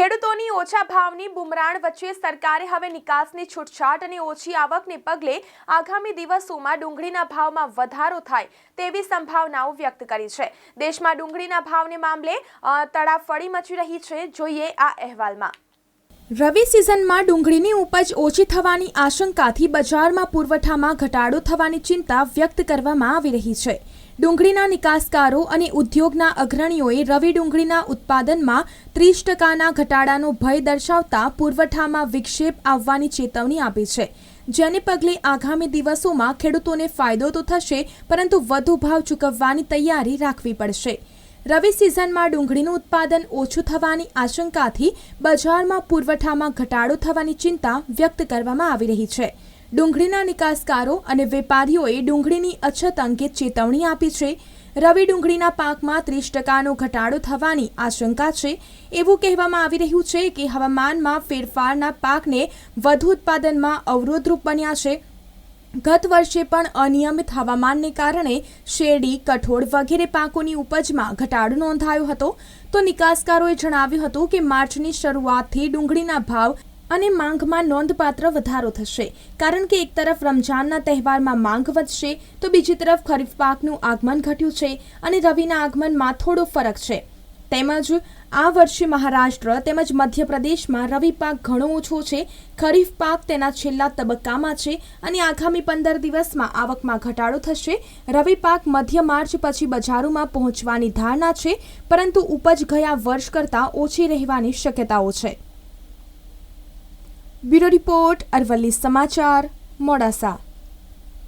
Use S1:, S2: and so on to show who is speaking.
S1: ખેડૂતોની ઓછા ભાવની બુમરાણ વચ્ચે સરકારે હવે નિકાસની છૂટછાટ અને ઓછી આવકને પગલે આગામી દિવસોમાં ડુંગળીના ભાવમાં વધારો થાય તેવી સંભાવનાઓ વ્યક્ત કરી છે. દેશમાં ડુંગળીના ભાવને મામલે અ, તડાફડી મચી રહી છે. જોઈએ આ અહેવાલમાં. રવિ સિઝનમાં ડુંગળીની ઉપજ ઓછી થવાની આશંકાથી બજારમાં પુરવઠામાં ઘટાડો થવાની ચિંતા વ્યક્ત કરવામાં આવી રહી છે. ડુંગળીના નિકાસકારો અને ઉદ્યોગના અગ્રણીઓએ રવિ ડુંગળીના ઉત્પાદનમાં ત્રીસ ટકાના ઘટાડાનો ભય દર્શાવતા પુરવઠામાં વિક્ષેપ આવવાની ચેતવણી આપી છે. જેને પગલે આગામી દિવસોમાં ખેડૂતોને ફાયદો તો થશે, પરંતુ વધુ ભાવ ચૂકવવાની તૈયારી રાખવી પડશે. રવિ સિઝનમાં ડુંગળીનું ઉત્પાદન ઓછું થવાની આશંકાથી બજારમાં પુરવઠામાં ઘટાડો થવાની ચિંતા વ્યક્ત કરવામાં આવી રહી છે. ડુંગળીના નિકાસકારો અને વેપારીઓએ ડુંગળીની અછત અંગે ચેતવણી આપી છે. રવિ ડુંગળીના પાકમાં ત્રીસ ટકાનો ઘટાડો થવાની આશંકા છે. એવું કહેવામાં આવી રહ્યું છે કે હવામાનમાં ફેરફારના પાકને વધુ ઉત્પાદનમાં અવરોધરૂપ બન્યા છે. ગત વર્ષે પણ અનિયમિત હવામાનને કારણે શેરડી, કઠોળ વગેરે પાકોની ઉપજમાં ઘટાડો નોંધાયો હતો. તો નિકાસકારોએ જણાવ્યું હતું કે માર્ચની શરૂઆતથી ડુંગળીના ભાવ અને માંગમાં નોંધપાત્ર વધારો થશે. કારણ કે એક તરફ રમઝાનના તહેવારમાં માંગ વધશે, તો બીજી તરફ ખરીફ પાકનું આગમન ઘટ્યું છે અને રવિના આગમનમાં થોડો ફરક છે. તેમજ આ વર્ષે મહારાષ્ટ્ર તેમજ મધ્યપ્રદેશમાં રવિ પાક ઘણો ઓછો છે. ખરીફ પાક તેના છેલ્લા તબક્કામાં છે અને આગામી પંદર દિવસમાં આવકમાં ઘટાડો થશે. રવિ પાક મધ્ય માર્ચ પછી બજારોમાં પહોંચવાની ધારણા છે, પરંતુ ઉપજ ગયા વર્ષ કરતાં ઓછી રહેવાની શક્યતાઓ છે. બ્યુરો રિપોર્ટ અરવલ્લી સમાચાર, મોડાસા.